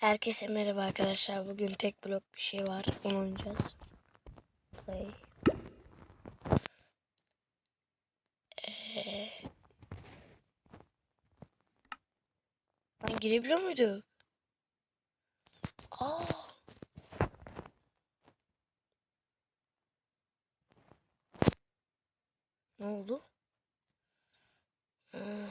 Herkese merhaba arkadaşlar. Bugün tek blok bir şey var. Onu oynayacağız. Play. Ee... Girebiliyor muyduk? Aa. Ne oldu? Ha.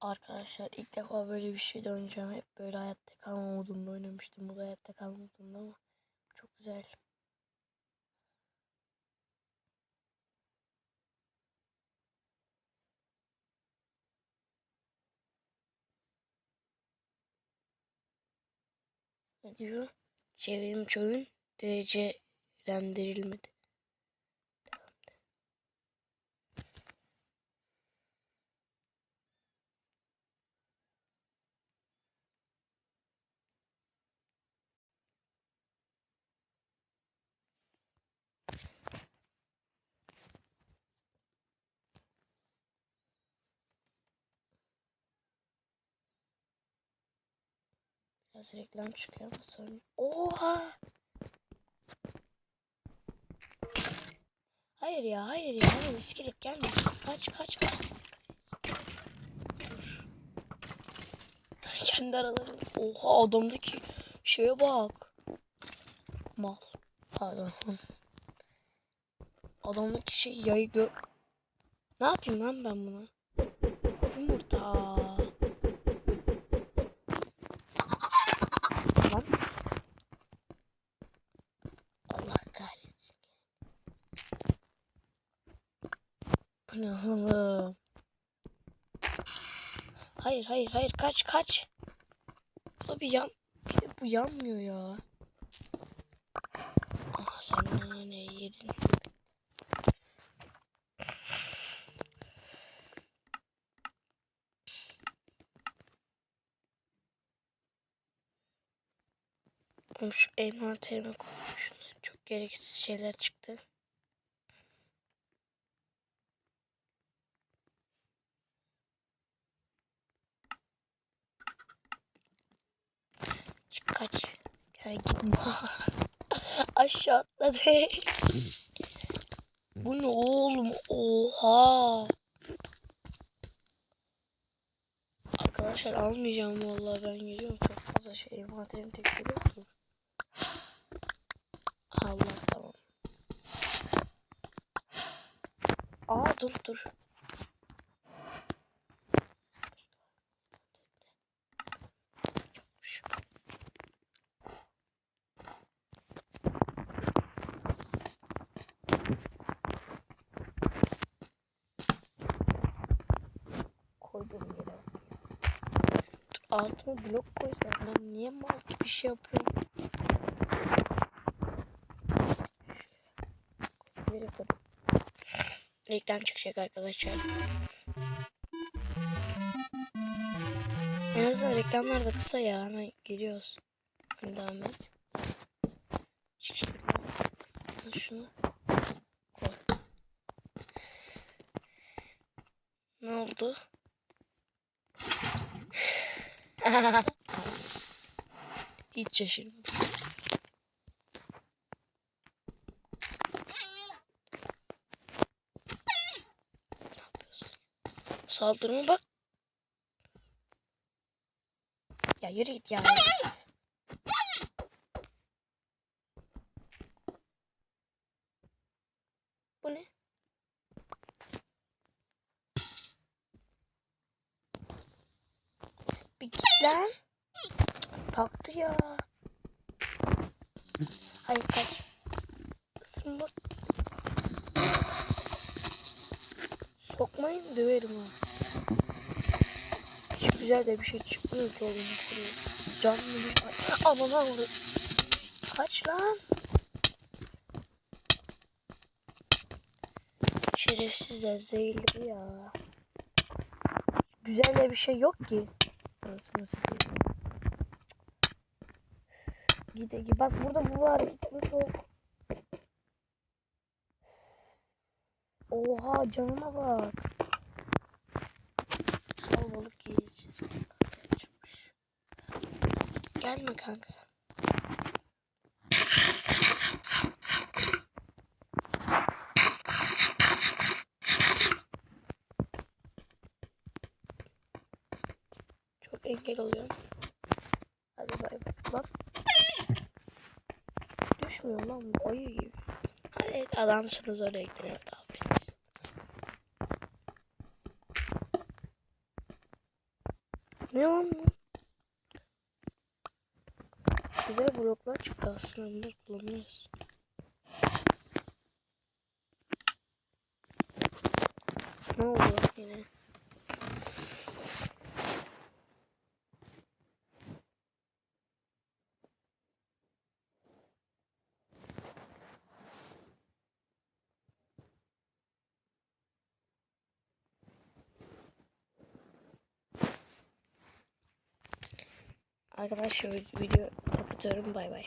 Arkadaşlar ilk defa böyle bir şey oynayacağım. Hep böyle hayatta kalma modunda oynamıştım. Bu da hayatta kalma modunda ama çok güzel. Ne diyor? Çevrimiçi oyun derecelendirilmedi. Biraz reklam çıkıyor ama sorun. Oha! Hayır ya, hayır ya. Oğlum iskelet gelmiş. Kaç, kaç, kaç. Kendi aralarında. Oha adamdaki şeye bak. Mal. Pardon. Adamdaki şey yayı gör. Ne yapayım lan ben buna? Yumurta. Lan. Allah kahretsin. Bu ne? Hayır hayır hayır kaç kaç. Bu da bir yan bir de bu yanmıyor ya. Aha sen ne yedin? Şu envanterime şunları. Çok gereksiz şeyler çıktı. Kaç. Gel gitme. Aşağı atladı. Bu ne oğlum? Oha. Arkadaşlar almayacağım vallahi ben geliyorum çok fazla şey envanterim tek ki. Allah tamam. Aa dur dur. Koydum yere. Altıma blok koysam ben niye mal gibi bir şey yapıyorum? Koydum. Reklam çıkacak arkadaşlar. En azından reklamlar da kısa ya. Hemen geliyoruz. Hadi devam et. Şunu. Koy. Ne oldu? Hiç şaşırmadım. Saldırma bak. Ya yürü git ya. Bu ne? Bir git lan. Kalktı ya. Hayır kaç. Isırma. Sokmayın döverim ha. Hiç güzel de bir şey çıkmıyor ki oğlum. Canlı bir Ananı aldı. Kaç lan. Şerefsizler zehirli ya. Güzel de bir şey yok ki. Anasını satayım. Gide. Bak burada bu var. Gitme soğuk. Oha canıma bak. Al balık yiyeceğiz. Gelme kanka. Çok engel oluyorum. Hadi bay bay. Bak. Düşmüyor lan ayı gibi. Evet adamsınız oraya gidiyor. Aferin. Ne lan bu? Güzel bloklar çıktı aslında bunları kullanıyoruz. Ne oldu yine? Arkadaşlar video kapatıyorum bay bay.